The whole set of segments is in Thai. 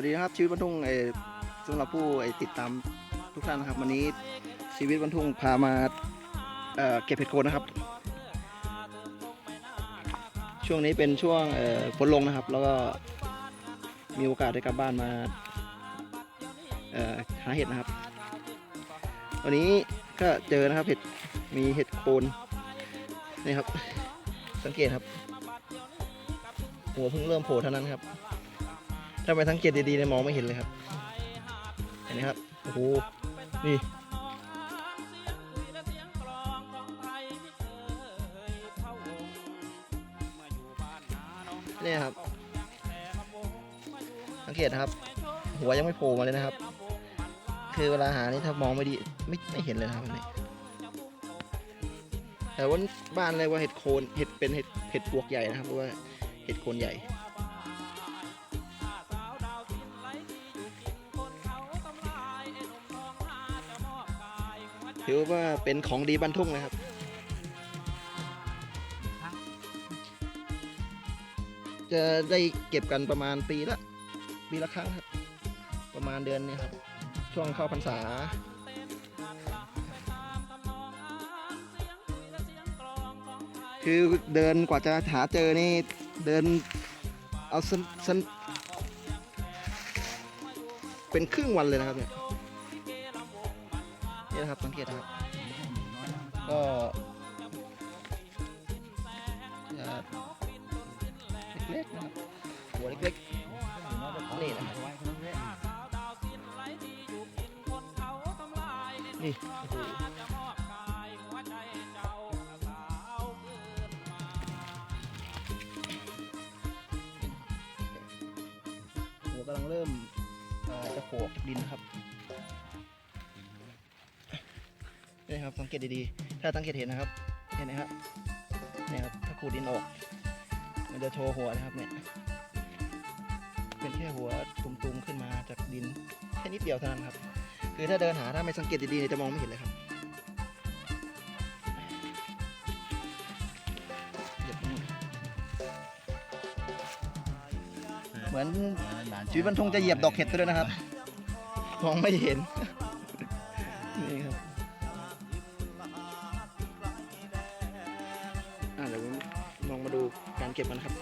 สวัสดีนะครับชีวิตบรรทุงเอสำหรับผู้เอ่อติดตามทุกท่านนะครับ วันนี้ชีวิตบรรทุงพามาเอ่อเก็บเห็ดโคนนะครับ ช่วงนี้เป็นช่วงเอ่อฝนลงนะครับ แล้วก็มีโอกาสได้กลับบ้านมาเอ่อหาเห็ดนะครับ วันนี้ก็เจอนะครับเห็ดมีเห็ดโคนนี่ครับ สังเกตครับหัวเพิ่งเริ่มโผล่เท่านั้นครับ ถ้าไปสังเกตดีๆเนี่ยมองไม่เห็นเลยครับ เห็นไหมครับ โอ้โห นี่ นี่ครับ สังเกตนะครับ หัวยังไม่โผล่มาเลยนะครับ คือเวลาหานี่ถ้ามองไม่ดี ไม่ไม่เห็นเลยครับนนี้แต่ว่าบ้านเรียว่าเห็ดโคน เห็ดเป็นเห็ดเห็ดปวกใหญ่นะครับเพราะว่าเห็ดโคนใหญ่ ถือว่าเป็นของดีบ้านทุ่งนะครับ จะได้เก็บกันประมาณปีละปีละครั้งครับ ประมาณเดือนนี้ครับ ช่วงเข้าพรรษาคือเดินกว่าจะหาเจอนี่เดินเอาสันสันเป็นครึ่งวันเลยนะครับเนี่ย นี่นะครับสังเกตนะครับ ก็จะเล็กๆนะครับหัวเล็กๆนี่นะครับนี่โอ้โหหัวกำลังเริ่มเอ่อจะโผล่ออกจากดินนะครับ นี่ครับ สังเกตดีๆ ถ้าสังเกตเห็นนะครับ เห็นไหมครับเนี่ยครับ ถ้าขูดดินออก มันจะโชว์หัวนะครับเนี่ย เป็นแค่หัวตุ่มๆขึ้นมาจากดินแค่นิดเดียวเท่านั้นครับ คือถ้าเดินหาถ้าไม่สังเกตดีๆเนี่ยจะมองไม่เห็นเลยครับเหยียบมือเหมือนชีวิตบรรทุงจะเหยียบดอกเห็ดไปด้วยนะครับ มองไม่เห็นนี่ เก็บกันครับ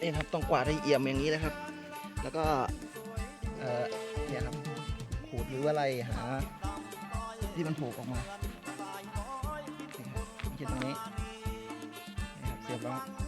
นี่ครับต้องกวาดให้เอี่ยมอย่างนี้นะครับ แล้วก็เออเนี่ยครับขูดหรือว่าอะไรหาที่มันถูกออกมานี่ครับอย่างเช่นตรงนี้นะครับเสียบแล้ว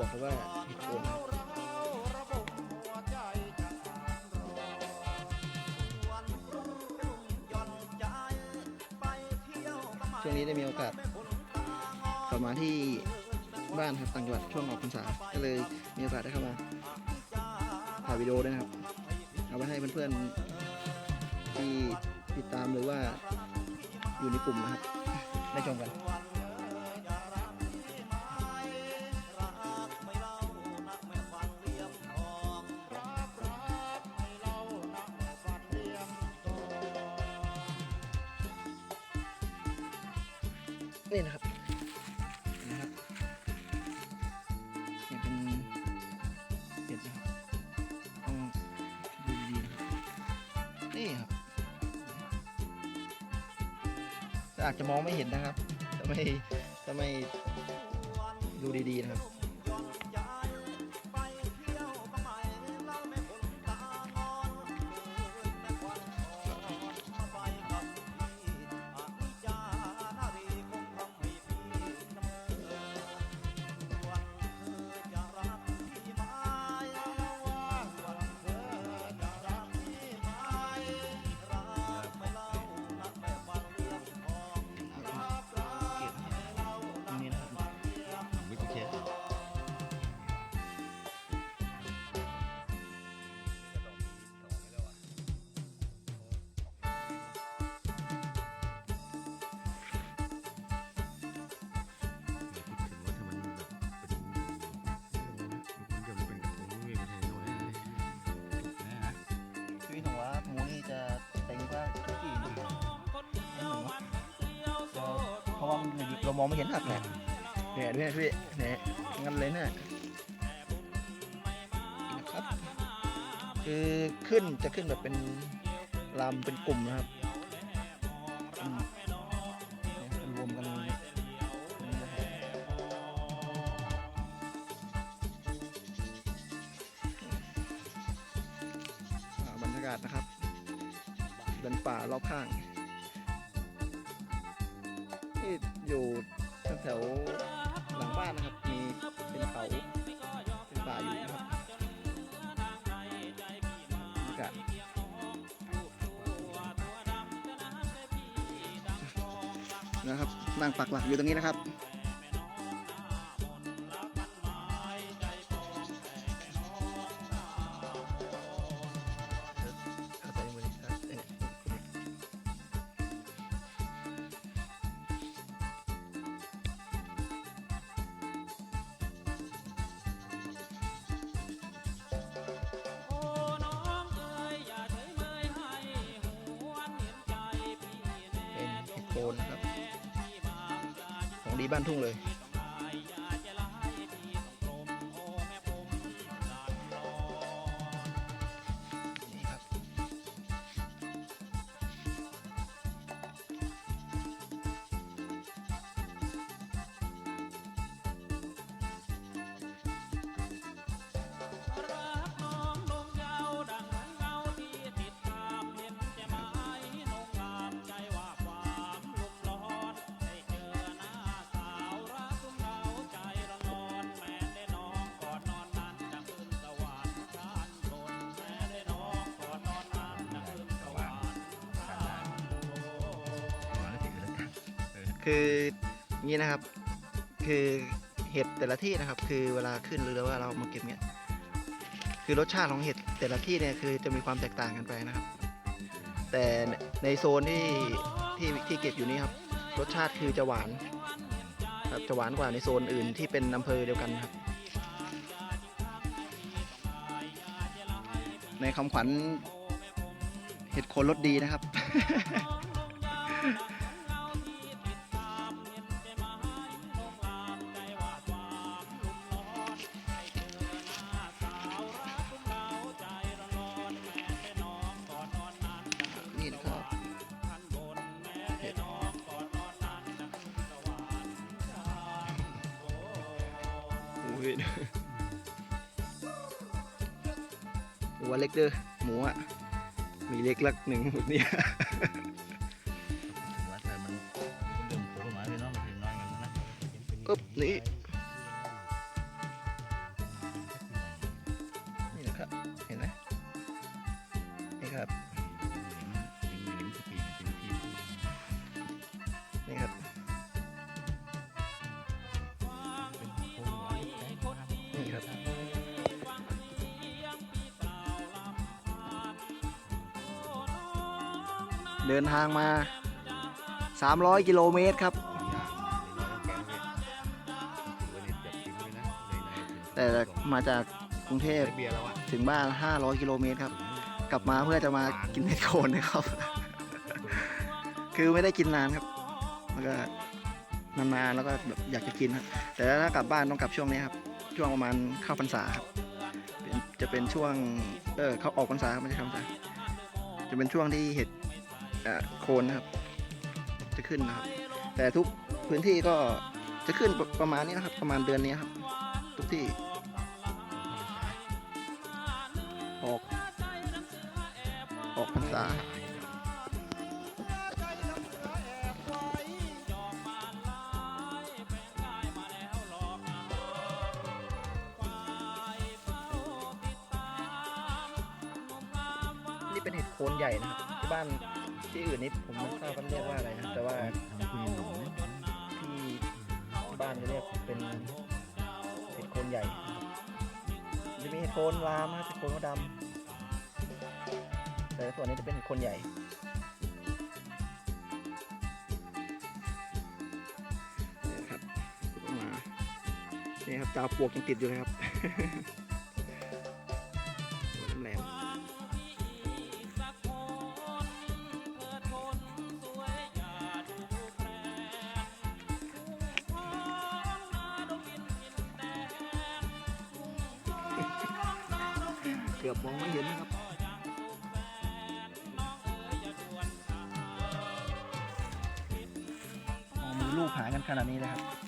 วกหรือว่าเห็ดโคนช่วงนี้ได้มีโอกาสกลับมาที่บ้านครับต่างจังหวัดช่วงออกพรรษาก็เลยมีโอกาสได้เข้ามาถ่ายวิดีโอด้วยนะครับ เอาไว้ให้เพื่อนๆที่ติดตามหรือว่าอยู่ในกลุ่มนะครับได้ชมกัน นี่ครับอาจจะมองไม่เห็นนะครับ จะไม่จะไม่ดูดีๆนะครับ ว่ามันเรามองไม่เห็นหักเนี่ยเนี่ยดูเนี่ยพี่เนี่ยงั้นเลยเนี่ยนะครับ คือขึ้นจะขึ้นแบบเป็นลำเป็นกลุ่มนะครับอืมเนี่ยรวมกันนี่นะครับอ่าบรรยากาศนะครับเดินป่ารอบข้าง ที่อยู่แถวๆหลังบ้านนะครับ มีเป็นเขาเป็นป่าอยู่นะครับกะนะครับนั่งปักหลักอยู่ตรงนี้นะครับ นนะครับ ของดีบ้านทุ่งเลย คืองี้นะครับ คือเห็ดแต่ละที่นะครับ คือเวลาขึ้นหรือว่าเรามาเก็บเนี่ยคือรสชาติของเห็ดแต่ละที่เนี่ยคือจะมีความแตกต่างกันไปนะครับ แต่ในโซนที่ที่ที่เก็บอยู่นี้ครับ รสชาติคือจะหวานครับจะหวานกว่าในโซนอื่นที่เป็นอำเภอเดียวกันครับ ในคำขวัญเห็ดโคนรสดีนะครับ โอ้ยหัวเล็กเด้อหมูอะ มีเล็กลักหนึ่งแบบเนี้ยว่าแต่มันคนเดิมโผล่มาเลยเนาะมันถึงน้อยมันนะอึ๊บนี่นี่ ทางมา 300 กิโลเมตรครับ แต่มาจากกรุงเทพเบียร์แล้วอะถึงบ้าน 500 กิโลเมตรครับ กลับมาเพื่อจะมากินเห็ดโคนนะครับ คือไม่ได้กินนานครับ แล้วก็นานๆแล้วก็แบบอยากจะกินครับ แต่ถ้ากลับบ้านต้องกลับช่วงนี้ครับ ช่วงประมาณเข้าพรรษาครับ จะเป็นช่วง เออเขาออกพรรษาครับไม่ใช่เข้าพรรษา จะเป็นช่วงที่เห็ด โคนนะครับ จะขึ้นนะครับ แต่ทุกพื้นที่ก็จะขึ้นประประมาณนี้นะครับ ประมาณเดือนนี้ครับ ทุกที่ ออก ออกพรรษานี่เป็นเห็ดโคนใหญ่นะครับที่บ้าน ที่อื่นนี่ผมไม่ทราบว่าเรียกว่าอะไรนะแต่ว่าทำคุยหนูที่ที่บ้านจะเรียกเป็นเห็ดโคนใหญ่นะครับจะมีเห็ดโคนรามนะครับเห็ดโคนมะดำแต่ส่วนนี้จะเป็นเห็ดโคนใหญ่นี่ครับขึ้นมานี่ครับจาวปลวกยังติดอยู่เลยครับ เกือบมองไม่เห็นนะครับอ๋อมีลูกหากันขนาดนี้เลยครับ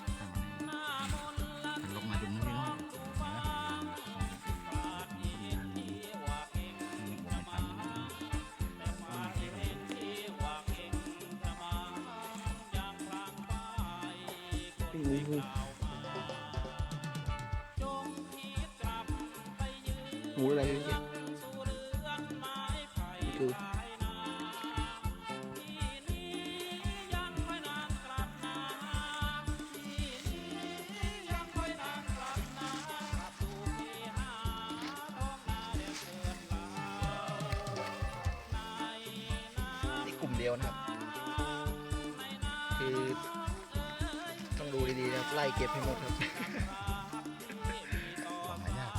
เดียวนะครับ คือต้องดูดีๆนะครับไล่เก็บให้หมดครับความหายาก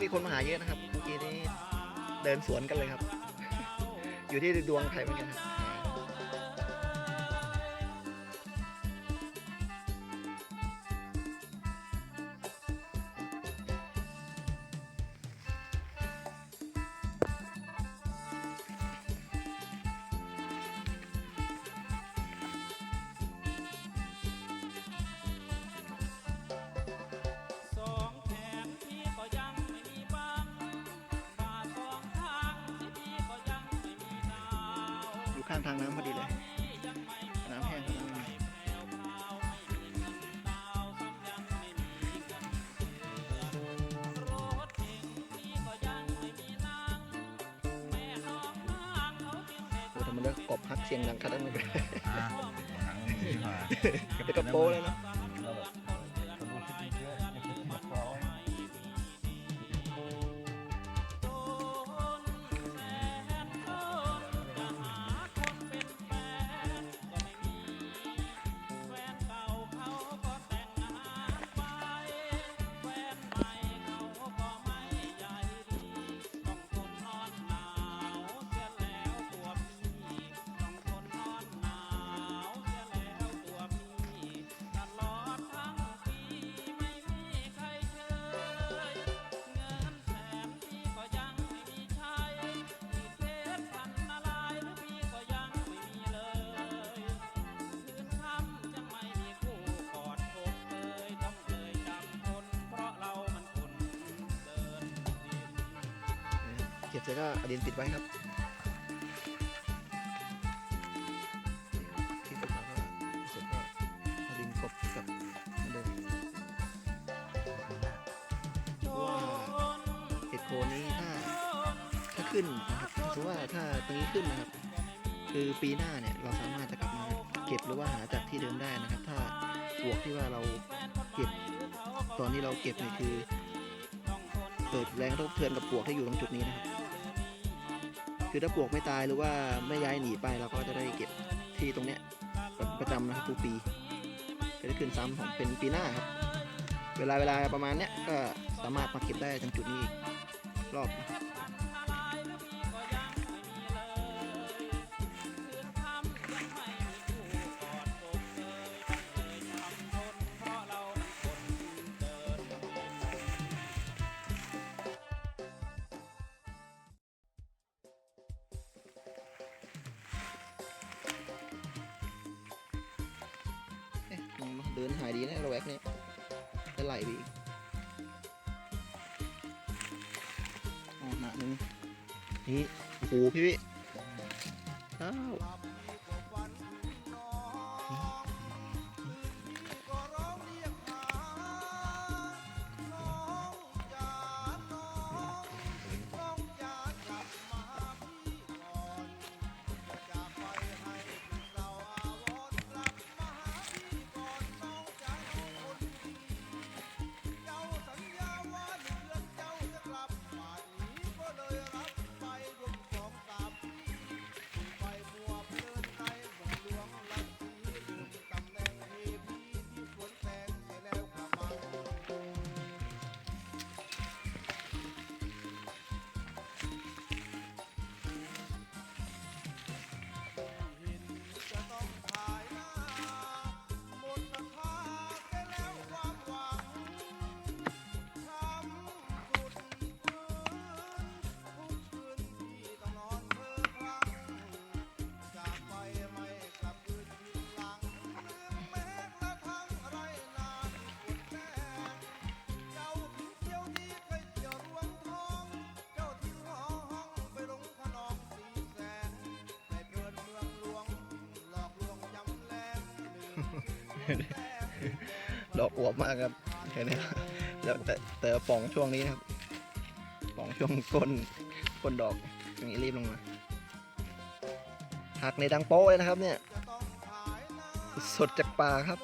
มีคนมาหาเยอะนะครับเมื่อกี้นี้เดินสวนกันเลยครับ อยู่ที่ดวงใครเหมือนกันครับ ข้างทางน้ำพอดีเลย เก็บเสร็จก็เอาดินปิดไว้ครับที่ปิดแล้วก็เสร็จก็เอาดินกบกับเหมือดิมว่าเห็ดโคนนี้ถ้าถ้าขึ้นนะครับสมมติว่าถ้าตรงนี้ขึ้นนะครับ คือปีหน้าเนี่ยเราสามารถจะกลับมาเก็บหรือว่าหาจากที่เดิมได้นะครับ ถ้าปลวกที่ว่าเราเก็บตอนที่เราเก็บเนี่ยคือเกิดแรงกระทบเทือนกับปวกที่อยู่ตรงจุดนี้นะครับ คือถ้าปลวกไม่ตายหรือว่าไม่ย้ายหนีไปเราก็จะได้เก็บที่ตรงเนี้ยประจำนะครับทุกปีจะได้ขึ้นซ้ำของเป็นปีหน้าครับ เวลาเวลาประมาณเนี้ยก็สามารถมาเก็บได้ตรงจุดนี้อีกรอบ นหายดีนะระแวกเนี้ยจะไหลไปอีกอ๋อหนาหนึ่งนี่โอ้โหพี่พี่อ้าว ดอกอวบมากครับแค่นี้ครับแล้วแต่แต่ป่องช่วงนี้นะครับป่องช่วงก้นก้นดอกอย่างนี้รีบลงมาหักในดังโป๊เลยนะครับเนี่ย สดจากป่าครับ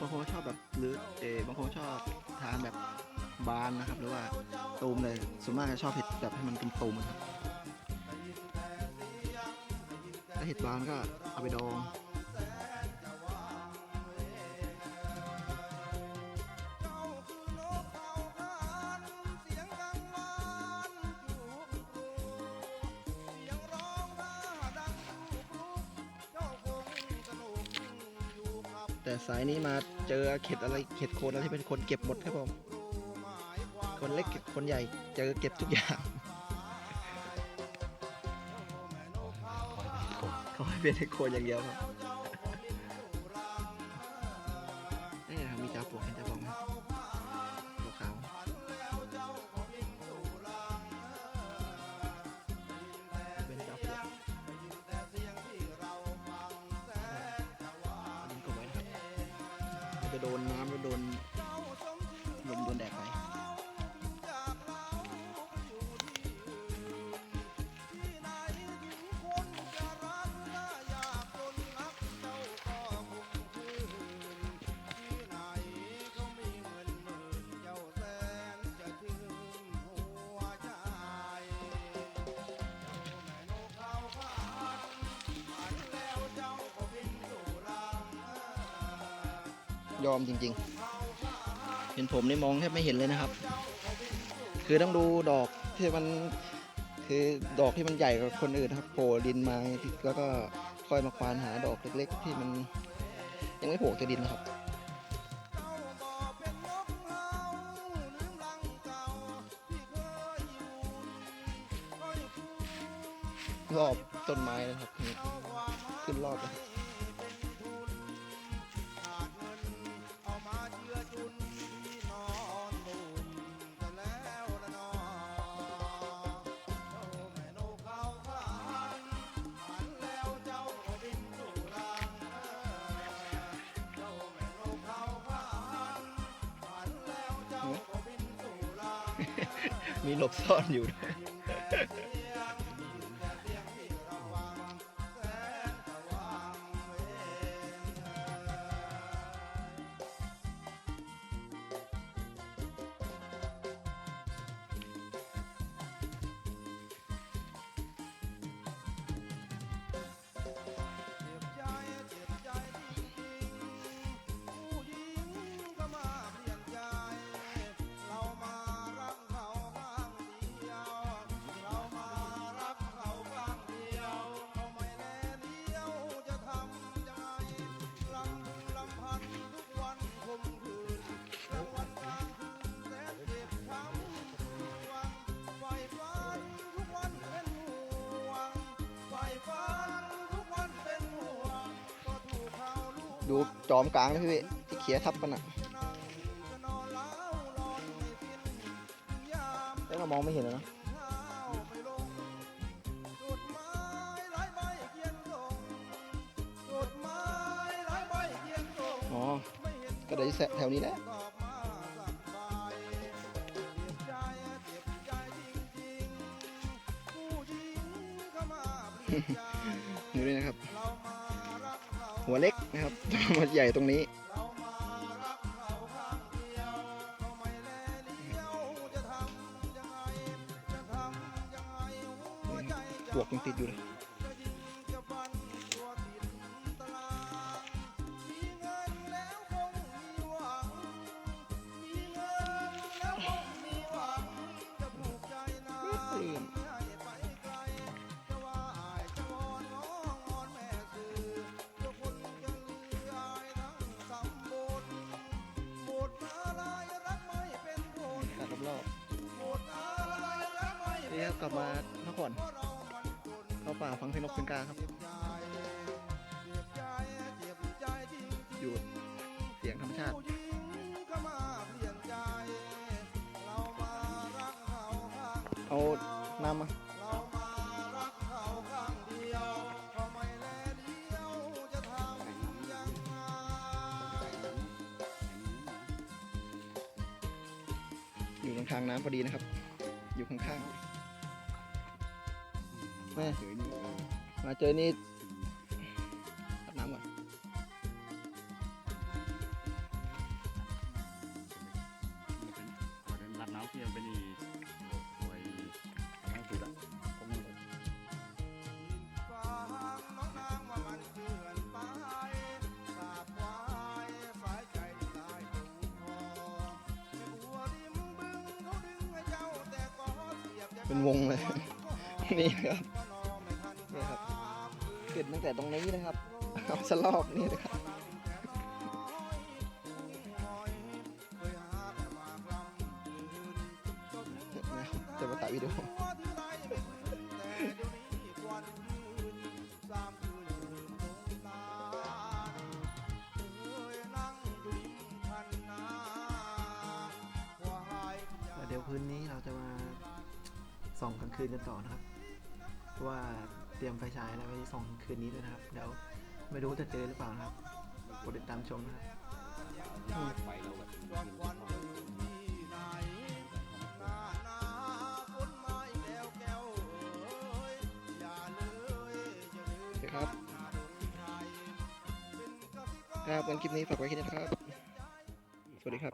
บางคนชอบแบบหรือเออบางคนชอบทานแบบบานนะครับ หรือว่าตูมเลยส่วนมากจะชอบเห็ดแบบให้มันตูมๆนะครับถ้าเห็ดบานก็เอาไปดองายนี้มาเจอเข็ดอะไรเข็ดโคนอะไรที่เป็นคนเก็บหมดครับผม คนเล็กคนใหญ่เจอเก็บทุกอย่างเขาให้เป็นไอ้โคนอย่างเดียวครับ จะโดนน้ำแล้วโดนลมโดนแดด ยอมจริงๆเห็นผมนี่มองแทบไม่เห็นเลยนะครับ คือต้องดูดอกที่มันคือดอกที่มันใหญ่กว่าคนอื่นครับโผล่ดินมาแล้วก็ค่อยมาควานหาดอกเล็ก ๆ ที่มันยังไม่โผล่จากดินนะครับรอบต้นไม้นะครับขึ้นรอบเลย มีหลบซ่อนอยู่ด้วย ดูจอมกลางนะพี่ที่เขียทับกันอะแต่เรามองไม่เห็นแล้นะอ๋อ ก็ได้แถวนี้แหละดูด้นะครับ หัวเล็กนะครับหัวใหญ่ตรงนี้ปวกยังติดอยู่เลย นี่ครับกลับมาพักผ่อนเข้าป่าฟังเพลงนกเพลงกาครับ อยู่เสียงธรรมชาติเอาน้ำมาอยู่ตรงทางน้ำพอดีนะครับ อยู่ข้างๆ แม่เฉยนี่เออมาเจอนี่ วิดีโอเดี๋ยวคืนนี้เราจะมาส่องกลางคืนกันต่อนะครับ เพราะว่าเตรียมไฟฉายแล้วไว้ส่องคืนนี้ด้วยนะครับ เดี๋ยวไม่รู้จะเจอหรือเปล่านะครับโปรดติดตามชมนะครับไฟเราแบบ ครับวันคลิปนี้ฝากไว้แค่นี้นะครับ สวัสดีครับ